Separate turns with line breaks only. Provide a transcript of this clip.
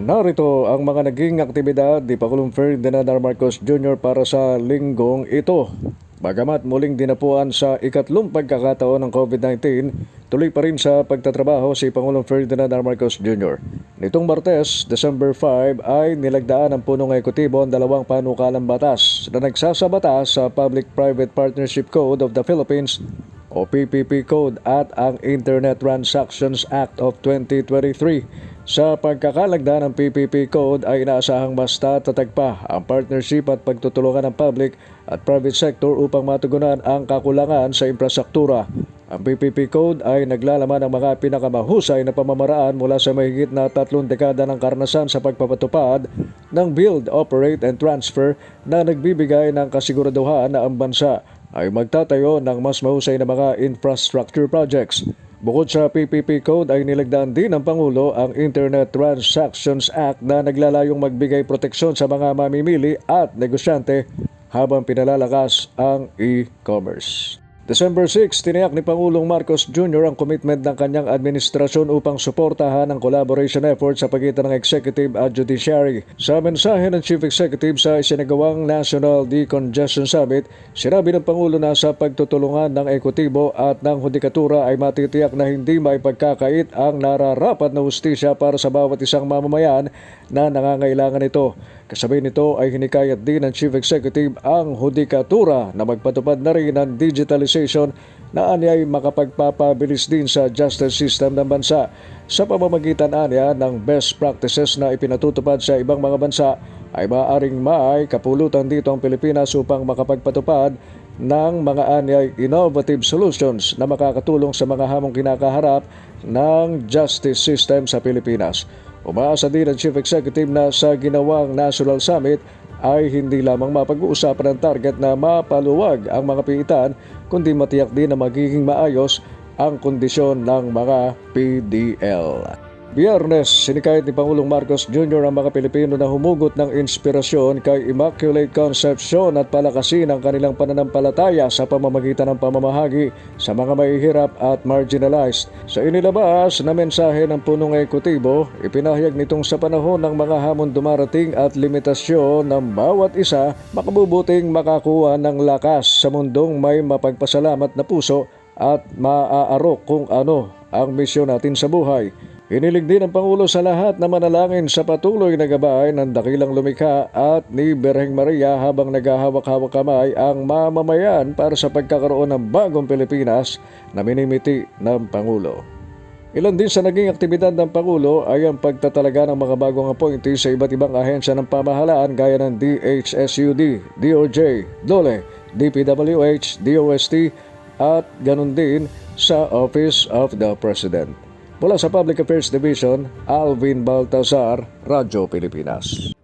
Narito ang mga naging aktibidad ni Pangulong Ferdinand R. Marcos Jr. para sa linggong ito. Bagamat muling dinapuan sa ikatlong pagkakataon ng COVID-19, tuloy pa rin sa pagtatrabaho si Pangulong Ferdinand R. Marcos Jr. Nitong Martes, December 5, ay nilagdaan ng punong ekutibo ang dalawang panukalang batas na nagsasabata sa Public-Private Partnership Code of the Philippines o PPP Code at ang Internet Transactions Act of 2023. Sa pagkakalagda ng PPP Code ay inaasahang mas tatatag ang partnership at pagtutulungan ng public at private sector upang matugunan ang kakulangan sa infrastruktura. Ang PPP Code ay naglalaman ng mga pinakamahusay na pamamaraan mula sa mahigit na tatlong dekada ng karanasan sa pagpapatupad ng Build, Operate and Transfer na nagbibigay ng kasiguraduhan na ang bansa ay magtatayo ng mas mahusay na mga infrastructure projects. Bukod sa PPP Code ay nilagdaan din ng Pangulo ang Internet Transactions Act na naglalayong magbigay proteksyon sa mga mamimili at negosyante habang pinalalakas ang e-commerce. December 6, tiniyak ni Pangulong Marcos Jr. ang commitment ng kanyang administrasyon upang suportahan ang collaboration effort sa pagitan ng executive at judiciary. Sa mensahe ng Chief Executive sa isinagawang National Decongestion Summit, sinabi ng Pangulo na sa pagtutulungan ng ekutibo at ng hudikatura ay matitiyak na hindi may pagkakait ang nararapat na hustisya para sa bawat isang mamamayan na nangangailangan ito. Kasabay nito ay hinikayat din ng Chief Executive ang hudikatura na magpatupad na rin ng digitalization na anyay makapagpapabilis din sa justice system ng bansa sa pamamagitan anya ng best practices na ipinatutupad sa ibang mga bansa ay maaaring may kapulutan dito ang Pilipinas upang makapagpatupad ng mga anyay innovative solutions na makakatulong sa mga hamong kinakaharap ng justice system sa Pilipinas. Umaasa din ang Chief Executive na sa ginawang National Summit ay hindi lamang mapag-uusapan ang target na mapaluwag ang mga piitan, kundi matiyak din na magiging maayos ang kondisyon ng mga PDL. Biyernes, sinikayat ni Pangulong Marcos Jr. ang mga Pilipino na humugot ng inspirasyon kay Immaculate Concepcion at palakasin ang kanilang pananampalataya sa pamamagitan ng pamamahagi sa mga mahihirap at marginalized. Sa inilabas na mensahe ng punong ekutibo, ipinahayag nitong sa panahon ng mga hamon dumarating at limitasyon ng bawat isa, makabubuting makakuha ng lakas sa mundong may mapagpasalamat na puso at maaarok kung ano ang misyon natin sa buhay. Inilig din ng Pangulo sa lahat na manalangin sa patuloy na gabay ng dakilang lumikha at ni Berheng Maria habang naghahawak-hawak kamay ang mamamayan para sa pagkakaroon ng bagong Pilipinas na minimiti ng Pangulo. Ilan din sa naging aktibidad ng Pangulo ay ang pagtatalaga ng mga bagong appointees sa iba't ibang ahensya ng pamahalaan gaya ng DHSUD, DOJ, DOLE, DPWH, DOST at ganun din sa Office of the President. Mula sa Public Affairs Division, Alvin Baltazar, Radyo Pilipinas.